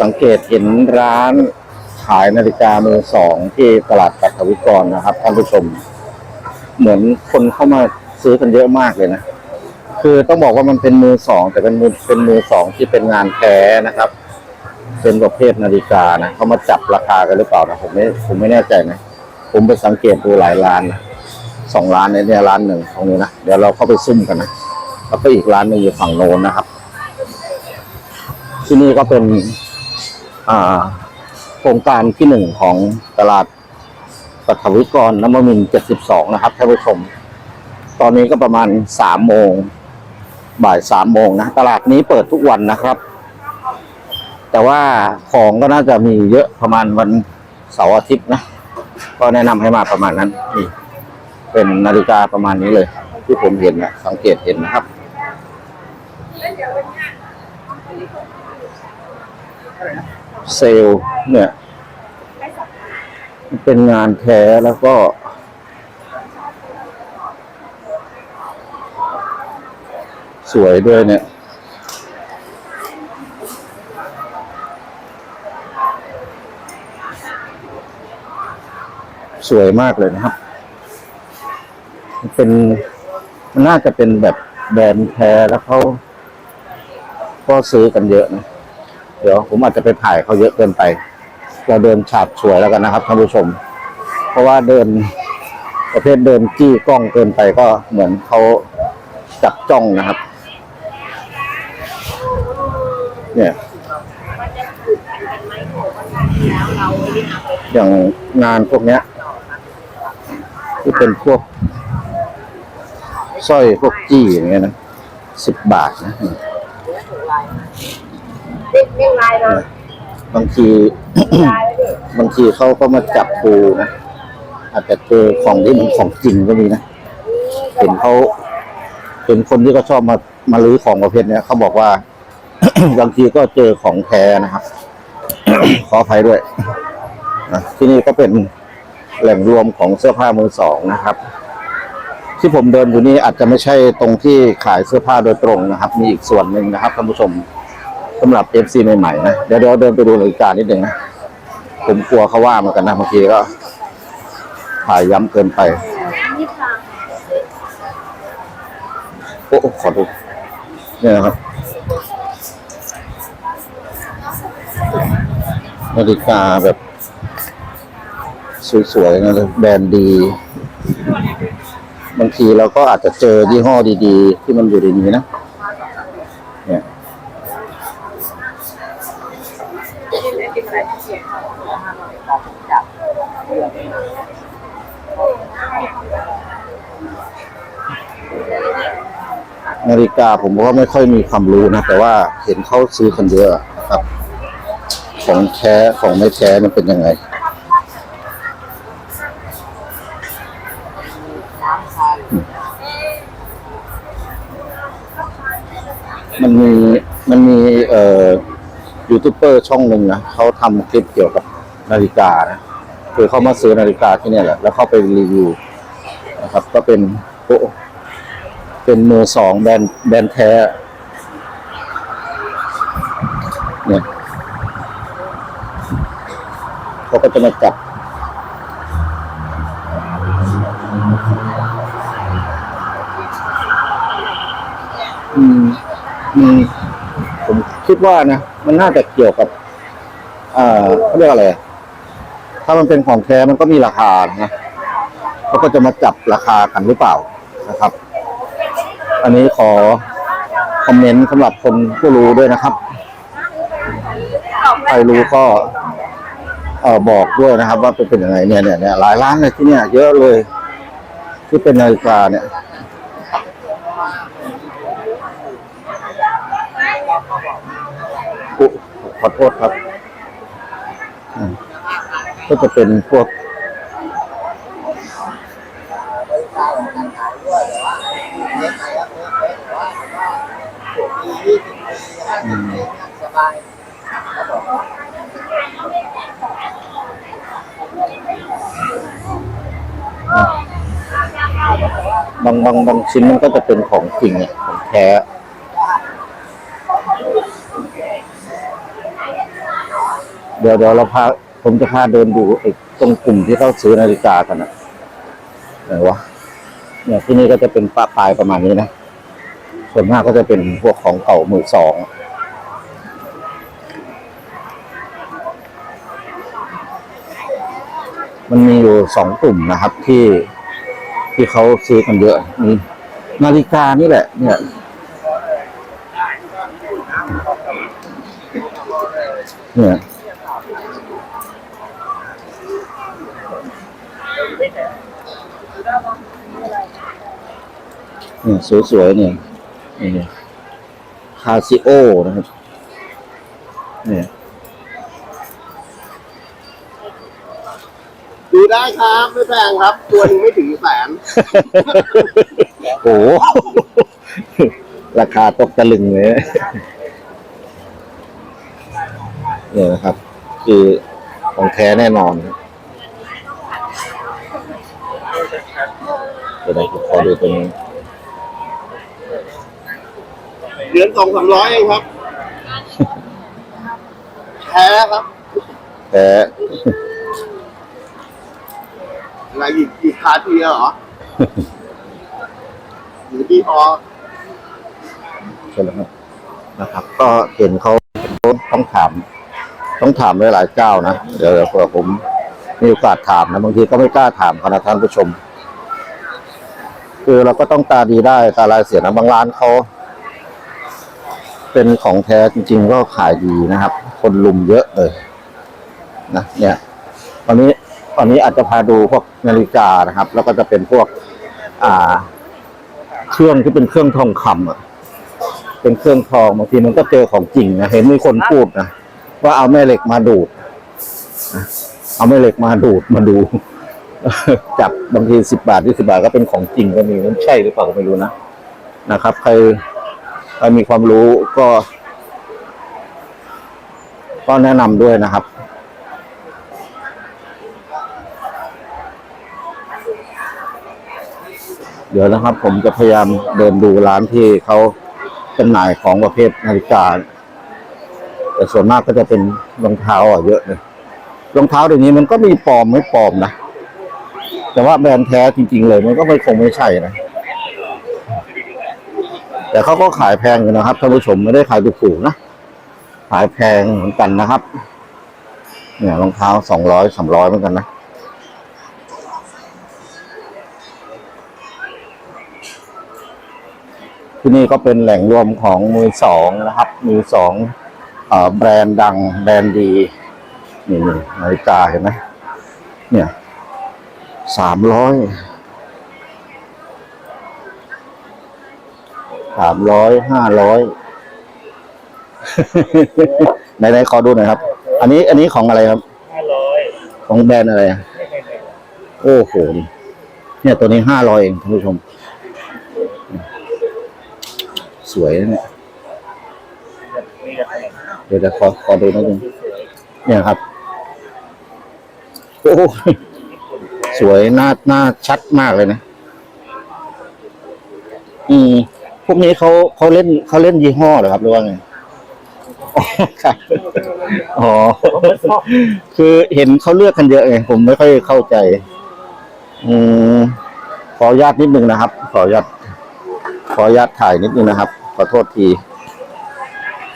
สังเกตเห็นร้านขายนาฬิกามือสองที่ตลาดปัทวิกรนะครับท่านผู้ชม เหมือนคนเข้ามาซื้อกันเยอะมากเลยนะ คือต้องบอกว่ามันเป็นมือสองแต่เป็นมือเป็นมือสองที่เป็นงานแท้นะครับ เป็นประเภทนาฬิกานะเขามาจับราคากันหรือเปล่านะผมไม่ผมไม่แน่ใจนะ ผมไปสังเกตดูหลายร้านนะสองร้านในเนี่ยร้านหนึ่งตรงนี้นะเดี๋ยวเราเข้าไปซุ่มกันนะแล้วก็อีกร้านหนึ่งอยู่ฝั่งโน้นนะครับ ที่นี่ก็เป็น โครงการที่หนึ่งของตลาดปฐวิกรน้ำมินเจ็ดสิบสองนะครับท่านผู้ชม ตอนนี้ก็ประมาณสามโมงบ่ายสามโมงนะ ตลาดนี้เปิดทุกวันนะครับ แต่ว่าของก็น่าจะมีเยอะประมาณวันเสาร์อาทิตย์นะ ก็แนะนำให้มาประมาณนั้นนี่เป็นนาฬิกาประมาณนี้เลย ที่ผมเห็นนะสังเกตเห็นนะครับ เซลล์เนี่ยมันเป็นงานแท้แล้วก็ สวยด้วยเนี่ย สวยมากเลยนะครับมันเป็นมันน่าจะเป็นแบบแบรนด์แท้แล้วเขาก็ซื้อกันเยอะนะ เดี๋ยวผมอาจจะไปถ่ายเขาเยอะเกินไป เราเดินฉาบฉวยแล้วกันนะครับท่านผู้ชม เพราะว่าเดินประเภทเดินจี้กล้องเกินไปก็เหมือนเขาจับจ้องนะครับ เนี่ยอย่างงานพวกเนี้ยที่เป็นพวกสร้อยพวกจี้อย่างเงี้ยนะสิบบาทนะ เด็กเรียกลายนะบางที ลายแล้วดิบางทีเขาก็มาจับปูนะ อาจจะเจอของที่มันของจริงก็มีนะ เห็นเขาเป็นคนที่เขาชอบมามาลื้อของประเภทเนี้ยเขาบอกว่า บางทีก็เจอของแท้นะครับ ขออภัยด้วยนะที่นี่ก็เป็นแหล่งรวมของเสื้อผ้ามือสองนะครับ ที่ผมเดินอยู่นี่อาจจะไม่ใช่ตรงที่ขายเสื้อผ้าโดยตรงนะครับ มีอีกส่วนหนึ่งนะครับท่านผู้ชม สำหรับเอฟซีใหม่ๆนะเดี๋ยวเดี๋ยวเดินไปดูนาฬิกานิดหนึ่งนะผมกลัวเขาว่าเหมือนกันนะบางทีก็ถ่ายย้ำเกินไปโอ้โอ้ขอดูเนี่ยนะครับนาฬิกาแบบ สวยๆนะแบรนด์ดีบางทีเราก็อาจจะเจอยี่ห้อดี ๆ ที่มันอยู่ในนี้นะ นาฬิกาผมก็ไม่ค่อยมีความรู้นะ แต่ว่าเห็นเขาซื้อกันเยอะครับ ของแท้ของไม่แท้มันเป็นยังไงมันมีมันมีเอ่อยูทูบเบอร์ช่องหนึ่งนะเขาทำคลิปเกี่ยวกับนาฬิกานะคือเขามาซื้อนาฬิกาที่เนี่ยแหละแล้วเขาไปรีวิว นะครับ ก็เป็นโอ้เป็นมือสองแบรนด์แบรนด์แท้เนี่ยเขาก็จะมาจับอืมอืมผมคิดว่านะมันน่าจะเกี่ยวกับ อ่าเขาเรียกอะไร ถ้ามันเป็นของแท้มันก็มีราคานะ เขาก็จะมาจับราคากันหรือเปล่านะครับ อันนี้ขอคอมเมนต์สำหรับคนผู้รู้ด้วยนะครับ ใครรู้ก็เออบอกด้วยนะครับ ว่าเป็นเป็นยังไงเนี่ยเนี่ยเนี่ยหลายร้านเลยที่เนี่ยเยอะเลย ที่เป็นนาฬิกาเนี่ยขอโทษครับก็จะเป็นพวก อืมบางบางบางชิ้นมันก็จะเป็นของจริงอะของแท้เดี๋ยวเดี๋ยวเราพาผมจะพาเดินดูไอ้ตรงกลุ่มที่เขาซื้อนาฬิกากันนะไหนวะเนี่ยที่นี่ก็จะเป็นปลาปลายประมาณนี้นะส่วนมากก็จะเป็นพวกของเก่ามือสอง มันมีอยู่สองกลุ่มนะครับที่ที่เขาซื้อกันเยอะมีนาฬิกานี่แหละ เนี่ยเนี่ยเนี่ยสวยๆเนี่ยนี่คาซิโอนะครับเนี่ย ดูได้ครับไม่แพงครับ ตัวหนึงไม่ถึงแสนโอ้โห ราคาตกตะลึงเลยเนี่ยนะครับ คือของแท้แน่นอนเดี๋ยวนะผมขอดูตรงนี้เหรียญสองสามร้อยเองครับ แท้ครับ แท้ อะไรอีกอีกคาเทียเหรอหรือที่พอใช่แล้วครับนะครับ ก็เห็นเขาต้องถาม ต้องถามหลายๆเจ้านะเดี๋ยวเดี๋ยวเผื่อผมมีโอกาสถามนะบางทีก็ไม่กล้าถามคณะท่านผู้ชม คือเราก็ต้องตาดีได้ตาลายเสียนะบางร้านเขาเป็นของแท้จริง ๆ ก็ขายดีนะครับ คนลุมเยอะเลยนะเนี่ยตอนนี้ ตอนนี้อาจจะพาดูพวกนาฬิกานะครับ แล้วก็จะเป็นพวก อ่า เครื่องที่เป็นเครื่องทองคำอะเป็นเครื่องทองบางทีมันก็เจอของจริงนะเห็นมีคนพูดนะว่าเอาแม่เหล็กมาดูดเอาแม่เหล็กมาดูดมาดู จับบางทีสิบบาทยี่สิบาทก็เป็นของจริงก็มีมันใช่หรือเปล่าก็ไม่รู้นะนะครับ ใครใครมีความรู้ก็ ก็แนะนำด้วยนะครับ เดี๋ยวนะครับ ผมจะพยายามเดินดูร้านที่เขาจำหน่ายของประเภทนาฬิกา แต่ส่วนมากก็จะเป็นรองเท้าอะเยอะเลยรองเท้าเดี๋ยวนี้มันก็มีปลอมไม่ปลอมนะแต่ว่าแบรนด์แท้จริง ๆ เลย มันก็ไม่คงไม่ใช่นะแต่เขาก็ขายแพงอยู่นะครับท่านผู้ชมไม่ได้ขายถูกๆนะขายแพงเหมือนกันนะครับ เนี่ยรองเท้าสองร้อยสามร้อยเหมือนกันนะ ที่นี่ก็เป็นแหล่งรวมของมือสองนะครับ มือสองเอ่อแบรนด์ดังแบรนด์ดีนี่นี่นาฬิกาเห็นไหมเนี่ยสามร้อยสามร้อยห้าร้อยไหนไหนขอดูหน่อยครับ อันนี้อันนี้ของอะไรครับห้าร้อยของแบรนด์อะไรอะโอ้โหนี่เนี่ยตัวนี้ห้าร้อยเองท่านผู้ชม สวยนะเนี่ยเดี๋ยวจะขอขอดูนิดนึงเนี่ยครับ โอ้โหสวยหน้าหน้าชัดมากเลยนะ อืมพวกนี้เขาเขาเล่นเขาเล่นยี่ห้อเหรอครับหรือว่าไงอ๋อครับอ๋อ คือเห็นเขาเลือกกันเยอะไงผมไม่ค่อยเข้าใจ อืมขออนุญาตนิดนึงนะครับ ขออนุญาตข ออนุญาตถ่ายนิดนึงนะครับ ขอโทษที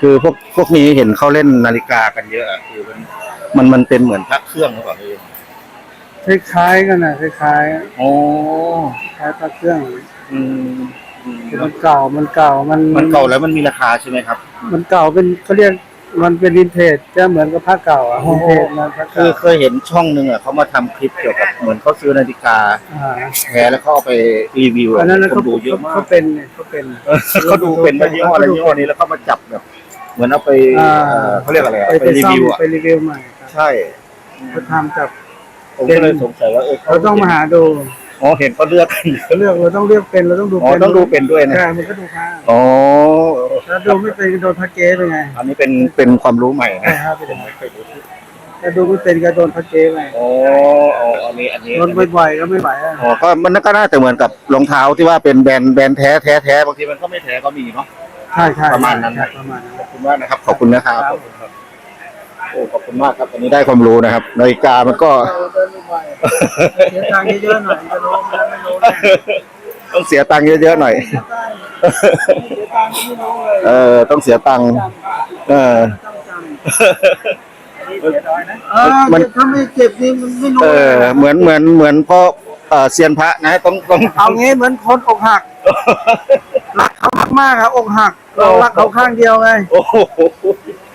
คือพวกพวกนี้เห็นเขาเล่นนาฬิกากันเยอะอะคือมันมันมันเป็นเหมือนพระเครื่องหรือเปล่าพี่คล้ายๆกันนะคล้ายโอ้ๆคล้ายพระเครื่องอืมอืมคือมันเก่ามันเก่ามันมันเก่าแล้วมันมีราคาใช่ไหมครับ มันเก่าเป็นเขาเรียก มันเป็นวินเทจจะเหมือนกับผ้าเก่าอะโอ้วินเทจนะผ้าคือเก่าเคยเห็นช่องหนึ่งอะเขามาทำคลิปเกี่ยวกับเหมือนเขาซื้อนาฬิกาอ่าแท้แล้วเขาเอาไปรีวิวอันนั้นนะคเขานดูเยอะมากเขาเป็นเนี่ยเขาเป็น เออเขาดูเป็นว่ายี่ห้ออะไรยี่ห้อนี้แล้วเขามาจับแบบเหมือนเอาไปอ่า เอ่อเขาเรียกอะไรอะไปไปไปรีซ่อมวิวอะไปรีวิวใหม่ครับใช่เขาทำจากผมก็เลยสงสัยว่าเออเราต้องมาหาดู อ๋อเห็นเขาเลือกกัน เลือกเราต้องเลือกเป็นเราต้องดูอ๋อเป็นต้องดูเป็นด้วยนะ ใช่มันก็ดูผ้าอ๋อ ถ้าดูไม่เป็นก็โดนพระเก๊เป็นไงอันนี้เป็นเป็นความรู้ใหม่ใช่นะ ครับเป็นอย่างนั้นถ้าดูไม่เป็นก็โดนพระเก๊ไปอ๋ออ๋ออันนี้อันนี้โดนบ่อยๆก็ไม่ไหวอะอ๋อก็มันก็น่าจะเหมือนกับรองเท้าที่ว่าเป็นแบรนด์แบรนด์แท้แท้แท้บางทีมันก็ไม่แท้ก็มีเนาะ ใช่ใช่ประมาณนั้นใช่ประมาณนั้น ขอบคุณมากนะครับ ขอบคุณนะครับครับขอบคุณครับ โอ้ขอบคุณมากครับวันนี้ได้ความรู้นะครับนาฬิกามันก็เสียตังค์เยอะๆหน่อยจะรู้มันไม่รู้แน่ต้องเสียตังค์เยอะๆหน่อย เสียตังค์ไม่รู้เลยเออ ต้องเสียตังค์เออ ต้องจำนี่เสียดายนะเออมัน ถ้าไม่เจ็บนี่มันไม่รู้เอเลอยเหมือนเหมือนเหมือนพ่อเอ่อเซียนพระนะ ต้องต้อง เอางี้เหมือนคนอกหักรักเขามากๆอะอกหักเรารักเขาข้างเดียวไงโอ้โห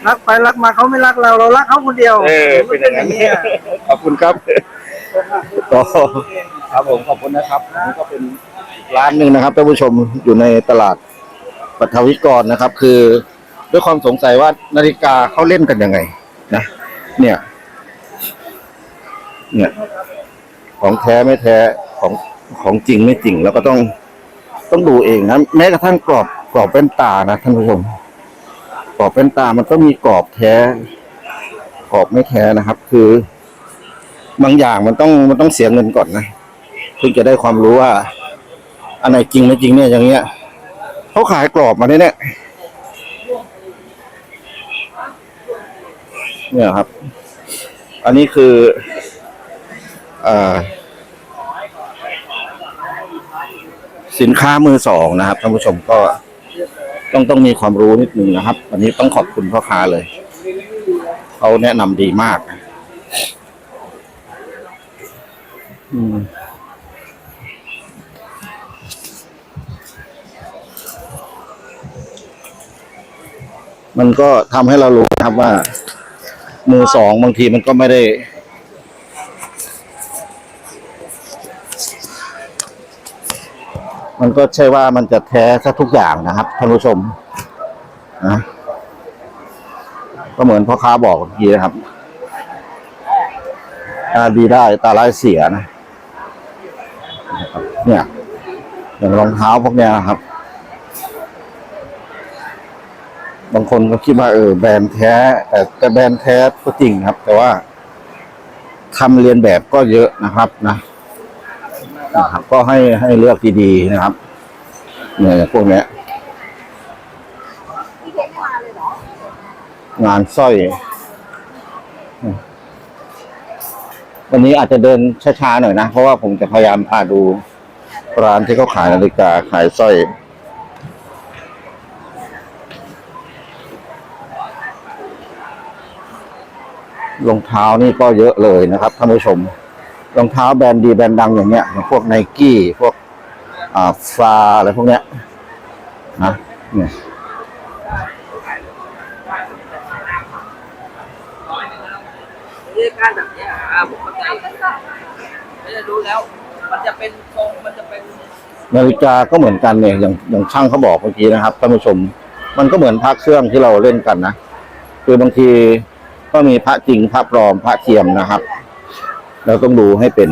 รักไปรักมาเขาไม่รักเราเรารักเขาคนเดียวเออเป็นอย่างนั้นนี้อะขอบคุณครับก็ครับผมขอบคุณนะครับอันนี่ก็เป็นอีกร้านหนึ่งนะครับท่านผู้ชมอยู่ในตลาดปัทวิกรนะครับ คือด้วยความสงสัยว่านาฬิกาเขาเล่นกันยังไง นะเนี่ย เนี่ย ของแท้ไม่แท้ของของจริงไม่จริง แล้วก็ต้องต้องดูเองนะแม้กระทั่งกรอบกรอบแว่นตานะท่านผู้ชม กรอบแว่นตามันก็มีกรอบแท้กรอบไม่แท้นะครับ คือบางอย่างมันต้องมันต้องเสียเงินก่อนนะถึงจะได้ความรู้ว่าอันไหนจริงไม่จริงเนี่ยอย่างเงี้ยเขาขายกรอบมาเนี่ยเนี่ยเนี่ยครับ อันนี้คืออ่อสินค้ามือสองนะครับท่านผู้ชมก็ ต้องต้องมีความรู้นิดนึงนะครับวันนี้ต้องขอบคุณพ่อค้าเลย เขาแนะนำดีมากอืมมันก็ทำให้เรารู้นะครับว่า มือสองบางทีมันก็ไม่ได้ มันก็ใช่ว่ามันจะแท้ซะทุกอย่างนะครับท่านผู้ชมนะก็เหมือนพ่อค้าบอกเมื่อกี้นะครับตาดีได้ตาร้ายเสียนะเนี่ยอย่างรองเท้าพวกเนี้ยครับ บางคนก็คิดว่าเออแบรนด์แท้ แต่แต่แบรนด์แท้ก็จริงครับ แต่ว่าทำเรียนแบบก็เยอะนะครับนะ นะครับ ก็ให้ให้เลือกดีๆนะครับเนี่ยพวกเนี้ยงานสร้อย วันนี้อาจจะเดินช้าๆหน่อยนะ เพราะว่าผมจะพยายามพาดูร้านที่เขาขายนาฬิกาขายสร้อยรองเท้านี่ก็เยอะเลยนะครับท่านผู้ชม รองเท้าแบรนด์ดีแบรนด์ดังอย่างเงี้ยอย่างพวกไนกี้พวกอ่าฟาอะไรพวกเนี้ยนะเนี่ยวิธีการแบบเนี้ยอ่าผมเข้าใจไม่ได้รู้แล้ว มันจะเป็นทรงมันจะเป็นนาฬิกาก็เหมือนกันเนี่ยอย่างอย่างช่างเขาบอกเมื่อกี้นะครับท่านผู้ชม มันก็เหมือนพระเครื่องที่เราเล่นกันนะคือบางทีก็มีพระจริงพระปลอมพระเทียมนะครับ เราต้องดูให้เป็น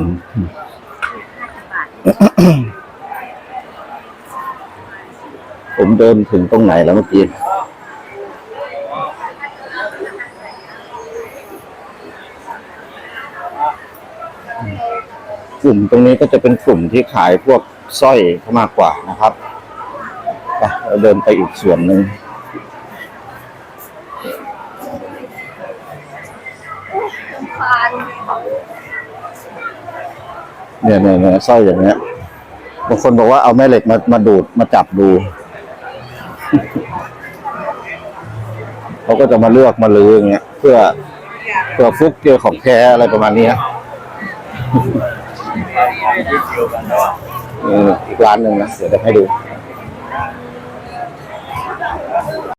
ผมเดินถึงตรงไหนแล้วเมื่อกี้กลุ่มตรงนี้ก็จะเป็นกลุ่มที่ขายพวกสร้อยเขามากกว่านะครับไปเราเดินไปอีกส่วนหนึ่ง เนี่ยเนี่ยเนี่ยสร้อยอย่างเงี้ยบางคนบอกว่าเอาแม่เหล็กมามาดูดมาจับดู เขาก็จะมาเลือกมาลืออย่างเงี้ยเพื่อเพื่อฟุกเจอของแท้อะไรประมาณนี้ฮะอีกร้านหนึ่งนะเดี๋ยวจะให้ดู